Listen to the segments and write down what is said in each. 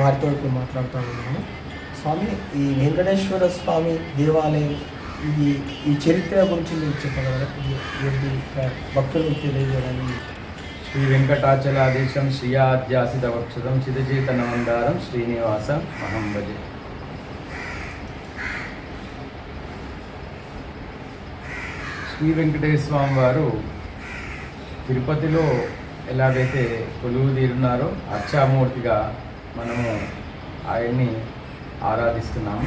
వారితో ఇప్పుడు మాట్లాడుతూ ఉన్నాము. స్వామి ఈ వెంకటేశ్వర స్వామి దేవాలయం ఇది ఈ చరిత్ర గురించి మీరు చెప్పగలరా? ఇది భక్తులకు తెలియజేయడానికి. శ్రీ వెంకటాచలాదేశం శ్రీయాధ్యాసిత వక్షతం చిరచేతన మందారం శ్రీనివాస మహంబజే శ్రీ వెంకటేశ్వర స్వామి వారు తిరుపతిలో ఎలాగైతే కొలువు తీరున్నారో అర్చామూర్తిగా మనము ఆయన్ని ఆరాధిస్తున్నాము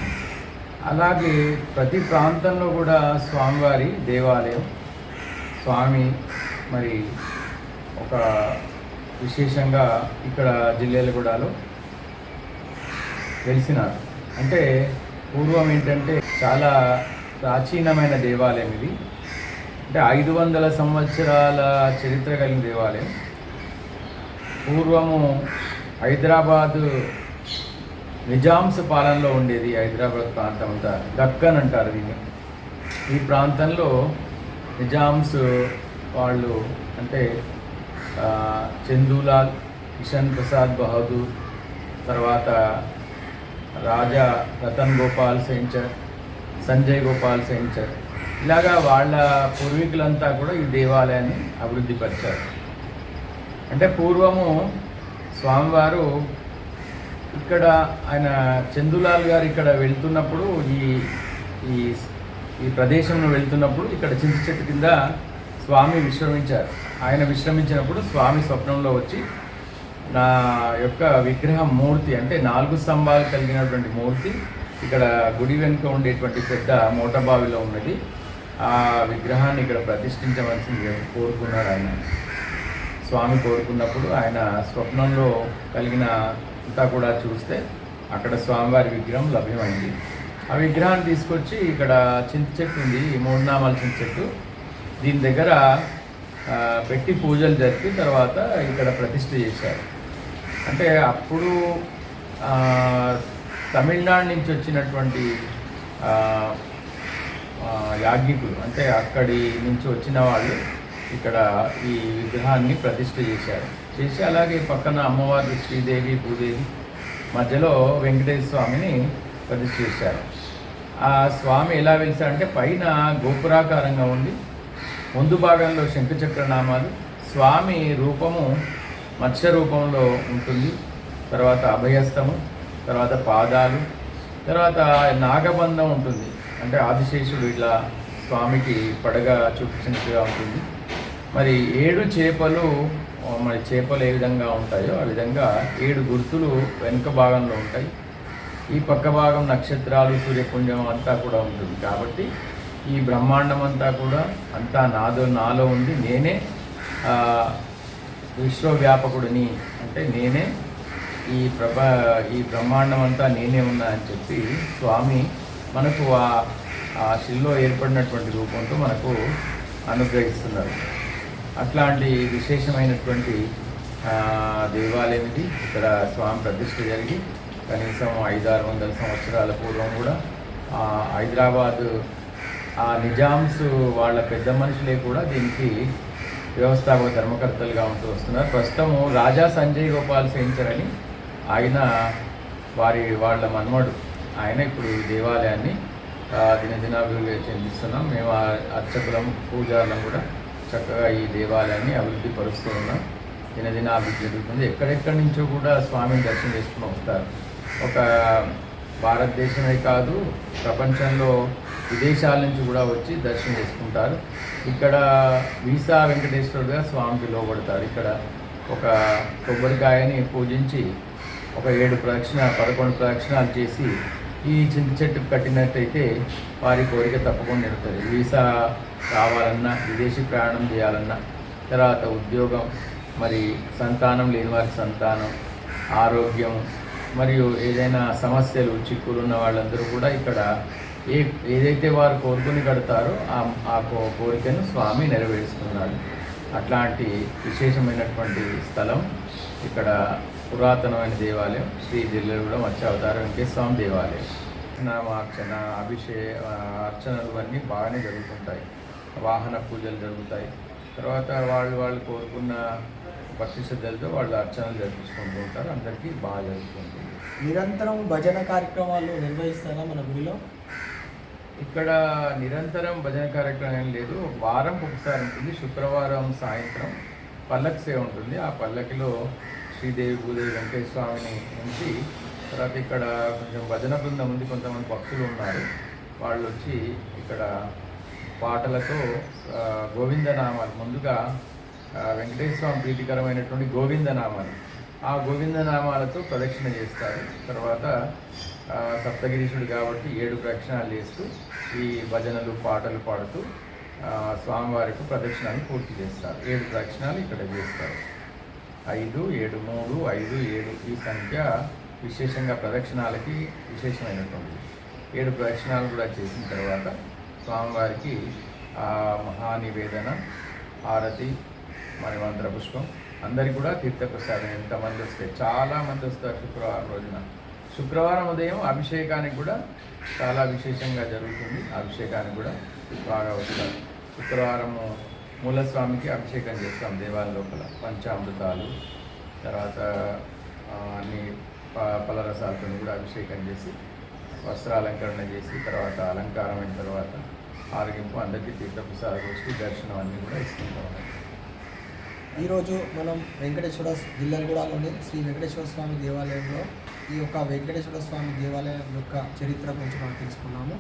అలాగే ప్రతి ప్రాంతంలో కూడా స్వామివారి దేవాలయం. స్వామి మరి ఒక విశేషంగా ఇక్కడ జిల్లేలగూడలో వెలిసినారు. అంటే పూర్వం ఏంటంటే చాలా ప్రాచీనమైన దేవాలయం ఇది. అంటే ఐదు వందల సంవత్సరాల చరిత్ర కలిగిన దేవాలయం. పూర్వము హైదరాబాదు నిజాంస్ పాలనలో ఉండేది హైదరాబాద్ ప్రాంతం అంతా. దక్కన్ అంటారు దీన్ని. ఈ ప్రాంతంలో నిజాంస్ వాళ్ళు అంటే చందూలాల్ కిషన్ ప్రసాద్ బహదూర్ తర్వాత రాజా రతన్ గోపాల్ సెంచర్ సంజయ్ గోపాల్ సెంచర్ ఇలాగా వాళ్ళ పూర్వీకులంతా కూడా ఈ దేవాలయాన్ని అభివృద్ధి పరిచారు. అంటే పూర్వము స్వామివారు ఇక్కడ ఆయన చందులాల్ గారు ఇక్కడ వెళ్తున్నప్పుడు ఈ ఈ ఈ ప్రదేశంలో వెళ్తున్నప్పుడు ఇక్కడ చింత చెట్టు కింద స్వామి విశ్రమించారు. ఆయన విశ్రమించినప్పుడు స్వామి స్వప్నంలో వచ్చి నా యొక్క విగ్రహం మూర్తి అంటే నాలుగు స్తంభాలు కలిగినటువంటి మూర్తి ఇక్కడ గుడి వెనుక ఉండేటువంటి పెద్ద మోటబావిలో ఉన్నది. ఆ విగ్రహాన్ని ఇక్కడ ప్రతిష్ఠించవలసింది కోరుకున్నారు ఆయన. స్వామి కోరుకున్నప్పుడు ఆయన స్వప్నంలో కలిగిన అంతా కూడా చూస్తే అక్కడ స్వామివారి విగ్రహం లభ్యమైంది. ఆ విగ్రహాన్ని తీసుకొచ్చి ఇక్కడ చింత చెట్టు ఉంది ఈ చింత చెట్టు. దీని దగ్గర పెట్టి పూజలు జరిపి తర్వాత ఇక్కడ ప్రతిష్ఠ చేశారు. అంటే అప్పుడు తమిళనాడు నుంచి వచ్చినటువంటి యాజ్ఞికులు అంటే అక్కడి నుంచి వచ్చిన వాళ్ళు ఇక్కడ ఈ విగ్రహాన్ని ప్రతిష్ఠ చేశారు. చేసి అలాగే పక్కన అమ్మవారు శ్రీదేవి భూదేవి మధ్యలో వెంకటేశ్వర స్వామిని ప్రతిష్ఠ చేశారు. ఆ స్వామి ఎలా వెలిసారంటే పైన గోపురాకారంగా ఉండి ముందు భాగంలో శంఖచక్ర నామాలు స్వామి రూపము మత్స్య రూపంలో ఉంటుంది. తర్వాత అభయస్తము తర్వాత పాదాలు తర్వాత నాగబంధం ఉంటుంది. అంటే ఆదిశేషుడు ఇలా స్వామికి పడగా చూపించినట్టుగా ఉంటుంది. మరి ఏడు చేపలు మరి చేపలు ఏ విధంగా ఉంటాయో ఆ విధంగా ఏడు గుర్తులు వెనుక భాగంలో ఉంటాయి. ఈ పక్క భాగం నక్షత్రాలు సూర్యపుంజం అంతా కూడా ఉంటుంది. కాబట్టి ఈ బ్రహ్మాండం అంతా కూడా అంతా నాదో నాలో ఉంది. నేనే విశ్వవ్యాపకుడిని అంటే నేనే ఈ ప్రప ఈ బ్రహ్మాండం అంతా నేనే ఉన్నా అని చెప్పి స్వామి మనకు ఆ ఆ శిల్లో ఏర్పడినటువంటి రూపంతో మనకు అనుగ్రహిస్తున్నారు. అట్లాంటి విశేషమైనటువంటి ఆ, దేవాలయం ఇది ఇక్కడ స్వామి ప్రతిష్ఠ జరిగి కనీసం ఐదారు వందల సంవత్సరాల పూర్వం కూడా హైదరాబాద్ హైదరాబాదు ఆ నిజామ్స్ వాళ్ళ పెద్ద మనుషులే కూడా దీనికి వ్యవస్థాపక ధర్మకర్తలుగా ఉంటూ వస్తున్నారు. ప్రస్తుతము రాజా సంజయ్ గోపాల్ సెంచర్ అని ఆయన వారి వాళ్ళ మన్మడు. ఆయన ఇప్పుడు ఈ దేవాలయాన్ని దినదినాభివృద్ధి చెందిస్తున్నాం. మేము ఆ అర్చకులం పూజారులం కూడా చక్కగా ఈ దేవాలయాన్ని అభివృద్ధి పరుస్తూ ఉన్నాం. దినదిన అభివృద్ధి జరుగుతుంది. ఎక్కడెక్కడి నుంచో కూడా స్వామిని దర్శనం చేసుకుని వస్తారు. ఒక భారతదేశమే కాదు ప్రపంచంలో విదేశాల నుంచి కూడా వచ్చి దర్శనం చేసుకుంటారు. ఇక్కడ వీసా వెంకటేశ్వరుడుగా స్వామికి లోబడతారు. ఇక్కడ ఒక కొబ్బరికాయని పూజించి ఒక ఏడు ప్రదక్షిణ పదకొండు ప్రదక్షిణాలు చేసి ఈ చింత చెట్టు కట్టినట్టయితే వారి కోరిక తప్పకుండా నిలుతుంది వీసా కావాలన్నా విదేశీ ప్రయాణం చేయాలన్నా తర్వాత ఉద్యోగం మరి సంతానం లేని వారికి సంతానం ఆరోగ్యం మరియు ఏదైనా సమస్యలు చిక్కులు ఉన్న వాళ్ళందరూ కూడా ఇక్కడ ఏ ఏదైతే వారు కోరుకుని కడతారో ఆ ఆ కో- కోరికను స్వామి నెరవేరుస్తున్నాడు అట్లాంటి విశేషమైనటువంటి స్థలం ఇక్కడ పురాతనమైన దేవాలయం శ్రీ జిల్లెగూడ మత్స్యావతార వెంకటేశ్వర స్వామి దేవాలయం. నామార్చన అభిషే అర్చనలు అన్నీ బాగానే జరుగుతుంటాయి. వాహన పూజలు జరుగుతాయి. తర్వాత వాళ్ళు వాళ్ళు కోరుకున్న భక్తి శ్రద్ధలతో వాళ్ళు అర్చనలు జరిపించుకుంటూ ఉంటారు. అందరికీ బాగా జరుగుతుంటుంది. నిరంతరం భజన కార్యక్రమాలు నిర్వహిస్తారా మన గుడిలో? ఇక్కడ నిరంతరం భజన కార్యక్రమం ఏం లేదు. వారం ఒకసారి ఉంటుంది. శుక్రవారం సాయంత్రం పల్లకి సేవ ఉంటుంది. ఆ పల్లకిలో శ్రీదేవి భూదేవి వెంకటేశ్వర స్వామిని ఉంచి తర్వాత ఇక్కడ కొంచెం భజన బృందం ఉంది కొంతమంది భక్తులు ఉన్నారు. వాళ్ళు వచ్చి ఇక్కడ పాటలతో గోవిందనామాలు. ముందుగా వెంకటేశ్వర స్వామి ప్రీతికరమైనటువంటి గోవిందనామాలు. ఆ గోవిందనామాలతో ప్రదక్షిణ చేస్తారు. తర్వాత సప్తగిరీషుడు కాబట్టి ఏడు ప్రదక్షిణాలు చేస్తూ ఈ భజనలు పాటలు పాడుతూ స్వామివారికి ప్రదక్షిణాలు పూర్తి చేస్తారు. ఏడు ప్రదక్షిణాలు ఇక్కడ చేస్తారు. ఐదు ఏడు మూడు ఐదు ఏడు ఈ సంఖ్య విశేషంగా ప్రదక్షిణాలకి విశేషమైనటువంటిది. ఏడు ప్రదక్షిణాలు కూడా చేసిన తర్వాత స్వామివారికి ఆ మహానివేదన హారతి మరి మంత్ర పుష్పం అందరికి కూడా తీర్థప్రసాదం. ఎంతమంది వస్తే చాలామంది వస్తారు శుక్రవారం రోజున. శుక్రవారం ఉదయం అభిషేకానికి కూడా చాలా విశేషంగా జరుగుతుంది. అభిషేకానికి కూడా బాగా వస్తారు. శుక్రవారము మూలస్వామికి అభిషేకం చేస్తాం దేవాలయం లోపల. పంచామృతాలు తర్వాత అన్ని ప- పలరసాలతో కూడా అభిషేకం చేసి వస్త్రాలంకరణ చేసి తర్వాత అలంకారం అయిన తర్వాత ఆరగింపు అందరికీ తీర్థప్రసాద గోష్ఠి దర్శనం అన్నీ కూడా ఇస్తుంటాం. ఈరోజు మనం వెంకటేశ్వర జిల్లాగూడలోని శ్రీ వెంకటేశ్వర స్వామి దేవాలయంలో ఈ యొక్క వెంకటేశ్వర స్వామి దేవాలయం యొక్క చరిత్ర గురించి మనం తెలుసుకున్నాము.